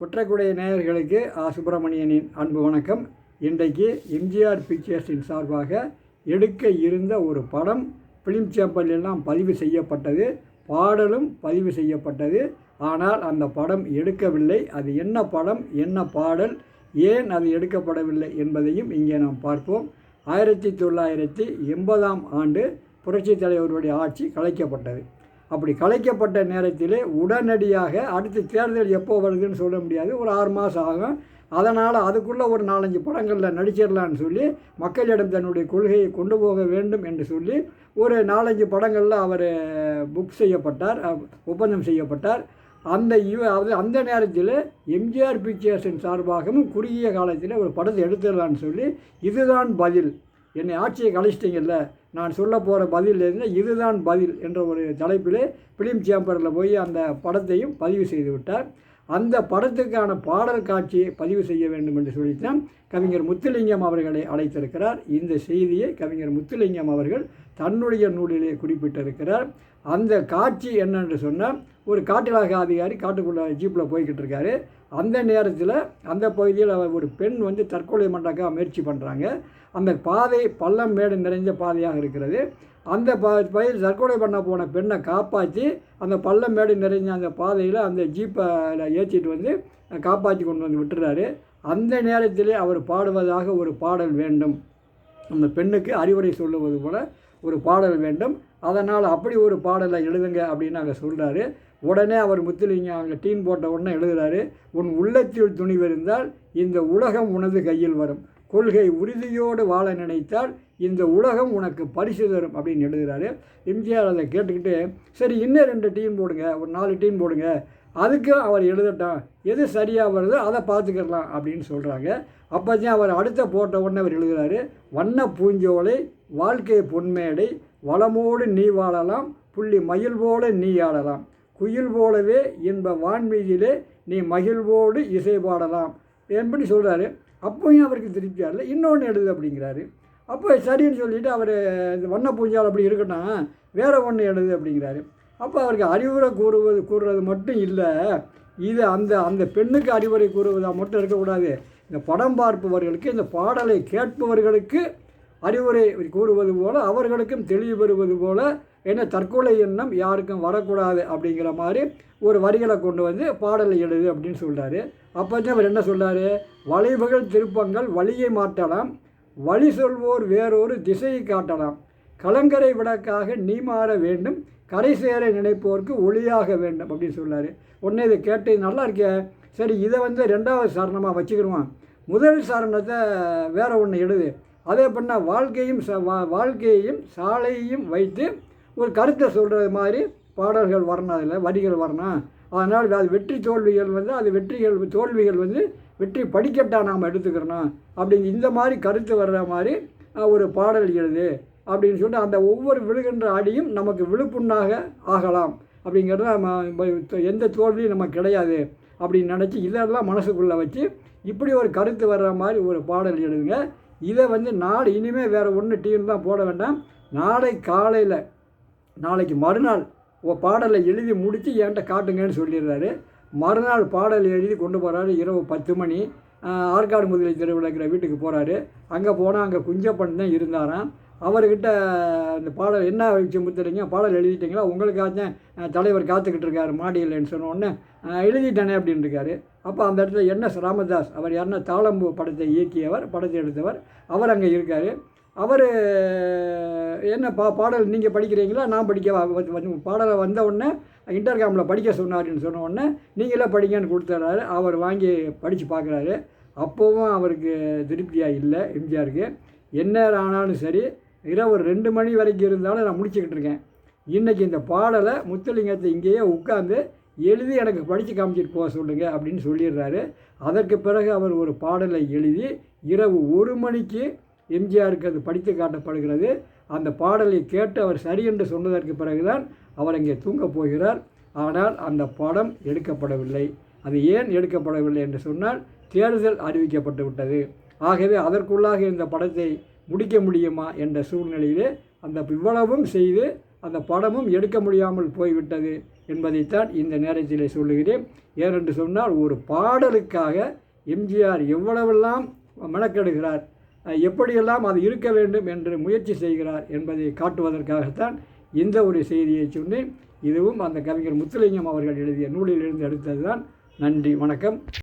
குற்றக்குடைய நேயர்களுக்கு ஆ. சுப்பிரமணியனின் அன்பு வணக்கம். இன்றைக்கு எம்ஜிஆர் பிக்சர்ஸின் சார்பாக எடுக்க இருந்த ஒரு படம் ஃபிலிம் சேம்பல் எல்லாம் பதிவு செய்யப்பட்டது. பாடலும் பதிவு செய்யப்பட்டது. ஆனால் அந்த படம் எடுக்கவில்லை. அது என்ன படம் என்ன பாடல் ஏன் அது எடுக்கப்படவில்லை என்பதையும் இங்கே நாம் பார்ப்போம். ஆயிரத்தி தொள்ளாயிரத்தி எண்பதாம் ஆண்டு புரட்சித் தலைவருடைய ஆட்சி கலைக்கப்பட்டது. அப்படி கலைக்கப்பட்ட நேரத்திலே உடனடியாக அடுத்து தேர்தல் எப்போ வருதுன்னு சொல்ல முடியாது. ஒரு ஆறு மாதம் ஆகும். அதனால் அதுக்குள்ளே ஒரு நாலஞ்சு படங்களில் நடிச்சிடலான்னு சொல்லி மக்களிடம் தன்னுடைய கொள்கையை கொண்டு போக வேண்டும் என்று சொல்லி ஒரு நாலஞ்சு படங்களில் அவர் புக் செய்யப்பட்டார். ஒப்பந்தம் செய்யப்பட்டார். அந்த இவ அது அந்த நேரத்தில் எம்ஜிஆர் பிக்சர்ஸின் சார்பாகவும் குறுகிய காலத்தில் ஒரு படத்தை எடுத்துடலான்னு சொல்லி இதுதான் பதில். என்னை ஆட்சியை கழிச்சிட்டிங்கல்ல நான் சொல்ல போகிற பதில் என்ன இதுதான் பதில் என்ற ஒரு தலைப்பிலே ஃபிலிம் சேம்பரில் போய் அந்த படத்தையும் பதிவு செய்து விட்டார். அந்த படத்துக்கான பாடல் காட்சியை பதிவு செய்ய வேண்டும் என்று சொல்லித்தான் கவிஞர் முத்துலிங்கம் அவர்களை அழைத்திருக்கிறார். இந்த செய்தியை கவிஞர் முத்துலிங்கம் அவர்கள் தன்னுடைய நூலிலே குறிப்பிட்டிருக்கிறார். அந்த காட்சி என்னென்று சொன்னால் ஒரு காட்டிலாக அதிகாரி காட்டுக்குள்ளே ஜீப்பில் போய்கிட்டு இருக்காரு. அந்த நேரத்தில் அந்த பகுதியில் அவர் ஒரு பெண் வந்து தற்கொலை பண்ணாக்க முயற்சி பண்ணுறாங்க அந்த பாதை பள்ளம் மேடு நிறைஞ்ச பாதையாக இருக்கிறது. அந்த ப பயிர் தற்கொலை பண்ண போன பெண்ணை காப்பாற்றி அந்த பள்ளம் மேடு நிறைஞ்ச அந்த பாதையில் அந்த ஜீப்பில் ஏற்றிட்டு வந்து காப்பாற்றி கொண்டு வந்து விட்டுறாரு. அந்த நேரத்திலே அவர் பாடுவதாக ஒரு பாடல் வேண்டும். அந்த பெண்ணுக்கு அறிவுரை சொல்லுவது போல ஒரு பாடல் வேண்டும். அதனால் அப்படி ஒரு பாடலை எழுதுங்க அப்படின்னு அங்கே சொல்கிறாரு உடனே அவர் முத்துலிங்கம் அங்கே டீன் போட்ட உடனே எழுதுகிறாரு உன் உள்ளத்தில் துணிவிருந்தால் இந்த உலகம் உனது கையில் வரும். கொள்கை உறுதியோடு வாழ நினைத்தால் இந்த உலகம் உனக்கு பரிசு தரும் அப்படின்னு எழுதுறாரு. எம்ஜிஆர் அதை கேட்டுக்கிட்டு சரி இன்னும் ரெண்டு டீம் போடுங்க ஒரு நாலு டீம் போடுங்க அதுக்கு அவர் எழுதட்டும் எது சரியாக வருதோ அதை பார்த்துக்கிடலாம் அப்படின்னு சொல்கிறாங்க அப்போதான் அவர் அடுத்த போட்ட உடனே அவர் எழுதுகிறாரு வண்ண பூஞ்சோலை வாழ்க்கை பொன்மேடை வளமோடு நீ வாழலாம் புள்ளி மயில் போல நீ ஆடலாம். குயில் போலவே இன்ப வான்மீதியிலே நீ மகிழ்வோடு இசை பாடலாம். என்படி சொல்கிறாரு அப்போயும் அவருக்கு திருப்தி இல்லை இன்னொன்று எழுது அப்படிங்கிறாரு. அப்போ சரின்னு சொல்லிவிட்டு அவர் இந்த வண்ண பூஞ்சால் அப்படி இருக்கட்டும் வேறு ஒன்று எழுது அப்படிங்கிறாரு. அப்போ அவருக்கு அறிவுரை கூறுவது கூறுறது மட்டும் இல்லை. இது அந்த அந்த பெண்ணுக்கு அறிவுரை கூறுவதாக மட்டும் இருக்கக்கூடாது இந்த படம் பார்ப்பவர்களுக்கு இந்த பாடலை கேட்பவர்களுக்கு அறிவுரை கூறுவது போல் அவர்களுக்கும் தெளிவு பெறுவது போல் என்ன தற்கொலை எண்ணம் யாருக்கும் வரக்கூடாது அப்படிங்கிற மாதிரி ஒரு வரிகளை கொண்டு வந்து பாடலை எழுது அப்படின்னு சொல்கிறாரு அப்போ தான் அவர் என்ன சொல்கிறார் வளைவுகள் திருப்பங்கள் வழியை மாற்றலாம். வழி சொல்வோர் வேறொரு திசையை காட்டலாம். கலங்கரை விளக்காக நீ மாற வேண்டும் கரை சேர நினைப்போருக்கு ஒளியாக வேண்டும் அப்படின்னு சொன்னார் உடனே இதை கேட்டு நல்லா இருக்கே சரி இதை வந்து ரெண்டாவது சரணமாக வச்சுக்கிடுவான் முதல் சரணத்தை வேற ஒன்று எழுது. அதே பண்ணால் வாழ்க்கையும் ச- வா- வாழ்க்கையையும் சாலையையும் வைத்து ஒரு கருத்தை சொல்கிறது மாதிரி பாடல்கள் வரணும் அதில் வரிகள் வரணும். அதனால் அது வெற்றி தோல்விகள் வந்து அது வெற்றிகள் தோல்விகள் வந்து வெற்றி படிக்கட்டாக நாம் எடுத்துக்கிறோம் அப்படிங்க இந்த மாதிரி கருத்து வர்ற மாதிரி ஒரு பாடல் எழுது. அப்படின்னு சொல்லிட்டு அந்த ஒவ்வொரு விழுகின்ற அடியும் நமக்கு விழுப்புண்ணாக ஆகலாம். அப்படிங்கிறத நம்ம எந்த தோல்வியும் நமக்கு கிடையாது அப்படின்னு நினச்சி இதெல்லாம் மனசுக்குள்ளே வச்சு இப்படி ஒரு கருத்து வர்ற மாதிரி ஒரு பாடல் எழுதுங்க. இதை வந்து நாள் இனிமேல் வேறு ஒன்று டீம் தான் போட வேண்டாம். நாளை காலையில் நாளைக்கு மறுநாள் ஓ பாடலை எழுதி முடித்து என்கிட்ட காட்டுங்கன்னு சொல்லிடுறாரு. மறுநாள் பாடல் எழுதி கொண்டு போகிறாரு இரவு பத்து மணி. ஆற்காடு முதலி தெருவில் இருக்கிற வீட்டுக்கு போகிறாரு அங்கே போனால் அங்கே குஞ்சப்பன் தான் இருந்தாராம். அவர்கிட்ட அந்த பாடல் என்ன வச்சு முத்துறீங்க பாடல் எழுதிட்டீங்களா? உங்களுக்காச்சும் தான் தலைவர் காத்துக்கிட்டு இருக்காரு மாடியில்னு சொன்னோடனே எழுதிட்டானே அப்படின்னு இருக்காரு. அப்போ அந்த இடத்துல என்எஸ் ராமதாஸ் அவர் யாருன்னா தாளம்பு படத்தை இயக்கியவர் படத்தை எடுத்தவர் அவர் அங்கே இருக்கார். அவர் என்ன பா பாடல் நீங்கள் படிக்கிறீங்களா? நான் படிக்க பாடலை வந்த உடனே இன்டர்காமில் படிக்க சொன்னாருன்னு சொன்ன உடனே நீங்களே படிங்கன்னு கொடுத்துட்றாரு அவர் வாங்கி படித்து பார்க்குறாரு அப்போவும் அவருக்கு திருப்தியாக இல்லை எம்ஜிஆருக்கு. என்ன ஆனாலும் சரி இரவு ரெண்டு மணி வரைக்கும் இருந்தாலும் நான் முடிச்சுக்கிட்டு இருக்கேன். இன்றைக்கி இந்த பாடலை முத்துலிங்கத்தை இங்கேயே உட்காந்து எழுதி எனக்கு படித்து காமிச்சிட்டு போக சொல்லுங்க அப்படின்னு சொல்லிடுறாரு. அதற்கு பிறகு அவர் ஒரு பாடலை எழுதி இரவு ஒரு மணிக்கு எம்ஜிஆருக்கு அது படித்து காட்டப்படுகிறது. அந்த பாடலை கேட்டு அவர் சரி என்று சொன்னதற்கு பிறகுதான் அவர் அங்கே தூங்கப் போகிறார். ஆனால் அந்த படம் எடுக்கப்படவில்லை. அது ஏன் எடுக்கப்படவில்லை என்று சொன்னால் தேர்தல் அறிவிக்கப்பட்டு விட்டது. ஆகவே அதற்குள்ளாக இந்த படத்தை முடிக்க முடியுமா என்ற சூழ்நிலையிலே அந்த இவ்வளவும் செய்து அந்த படமும் எடுக்க முடியாமல் போய்விட்டது என்பதைத்தான் இந்த நேரத்தில் சொல்லுகிறேன். ஏனென்று சொன்னால் ஒரு பாடலுக்காக எம்ஜிஆர் எவ்வளவெல்லாம் மெனக்கெடுகிறார் எப்படியெல்லாம் அது இருக்க வேண்டும் என்று முயற்சி செய்கிறார் என்பதை காட்டுவதற்காகத்தான் இந்த ஒரு செய்தியை சொன்னேன். இதுவும் அந்த கவிஞர் முத்துலிங்கம் அவர்கள் எழுதிய நூலிலிருந்து எடுத்தது தான் நன்றி வணக்கம்.